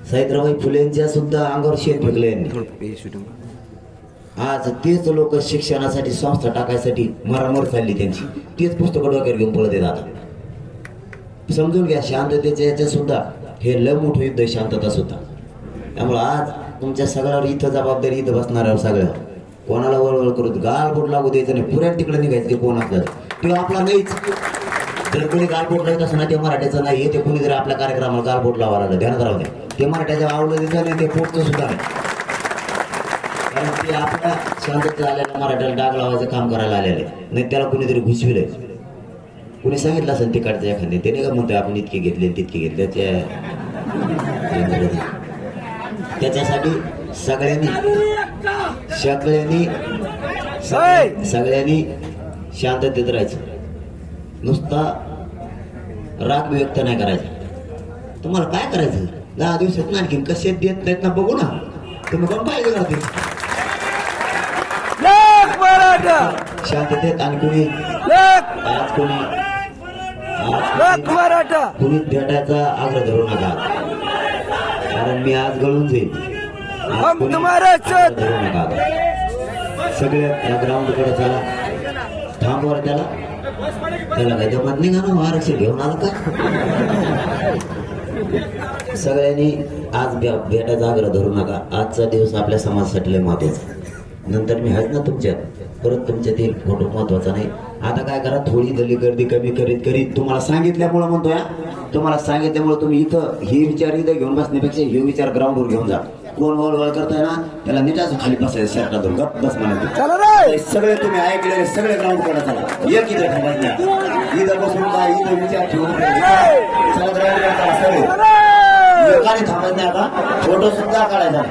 सावित्रीबाई फुलेंच्या सुद्धा अंगावर शेत फेकले यांनी आज तेच लोक शिक्षणासाठी संस्था टाकायसाठी मरामर चालली त्यांची. तेच पुस्तकं डोक्यावर घेऊन पळत येत आता. समजून घ्या शांततेच्या याच्यात सुद्धा हे लय मोठं युद्ध शांतता सुद्धा. त्यामुळं आज तुमच्या सगळ्यावर इथं जबाबदारी इथं बसणाऱ्यावर सगळ्यावर कोणाला वळवळ करू गालबोट लागू द्यायचं नाही. पुऱ्या तिकडे निघायचं ते कोण असलं ते आपला नाहीच. जर कोणी गालबोट लावत असं ना ते मराठ्याचं नाही ते कोणी जर आपल्या कार्यक्रमाला गालबोट लावायला लागलं ध्यानात राहू द्या. ते मराठ्याच्या आवडलं नाही ते पोटचं सुद्धा नाही. कारण ते आपल्या शांततेत आलेल्या मराठ्याला डाग लावायचं काम करायला आलेले. नाही त्याला कोणीतरी घुसविलंय. कुणी सांगितलं असेल तिकडचं एखादे? ते नाही का म्हणतोय आपण इतके घेतले तितके घेतले. त्या त्याच्यासाठी सगळ्यांनी सगळ्यांनी सगळ्या- सगळ्यांनी शांततेत राहायचं. नुसता राग व्यक्त नाही करायचा. तुम्हाला काय करायचं? दहा दिवसात आणखीन कसे देत नाहीत ना बघू ना. तुम्ही कोण पाहिजे का ते? शांततेत आणि कुणी. आज कोणी. कुणी भेटायचा आग्रह धरू नका. कारण मी आज गळून जाईल धरू नका. सगळ्या त्या ग्राउंडकडे चला. थांबवर त्याला. त्याला काय जमत नाही का ना आरक्षण घेऊन आला का? सगळ्यांनी आज भेटा भेटायचा धरू नका. आजचा दिवस आपल्या समाजासाठी लय महत्त्वाचा नंतर मी आहेच ना तुमच्यात. परत तुमच्यातील फोटो महत्त्वाचा नाही. आता काय करा? थोडी दली गर्दी कमी करीत करीत तुम्हाला सांगितल्यामुळं म्हणतोय तुम्हाला सांगितल्यामुळे तुम्ही इथं हे विचार इथं घेऊन बसण्यापेक्षा हे विचार ग्राउंडवर घेऊन जा. कोण वळ वळ करताय ना त्याला नीट असं खाली बसायचं शर्टात धरून गप्प बस म्हणायचं सगळे तुम्ही ऐकलेले सगळे ग्राउंडकडे चला. एक इथं नाही. इथं बसून काय इथं विचार ठेवून चला ग्राउंड सगळे. चला एकाने थांबायचं नाही आता. फोटो सुद्धा काढायचा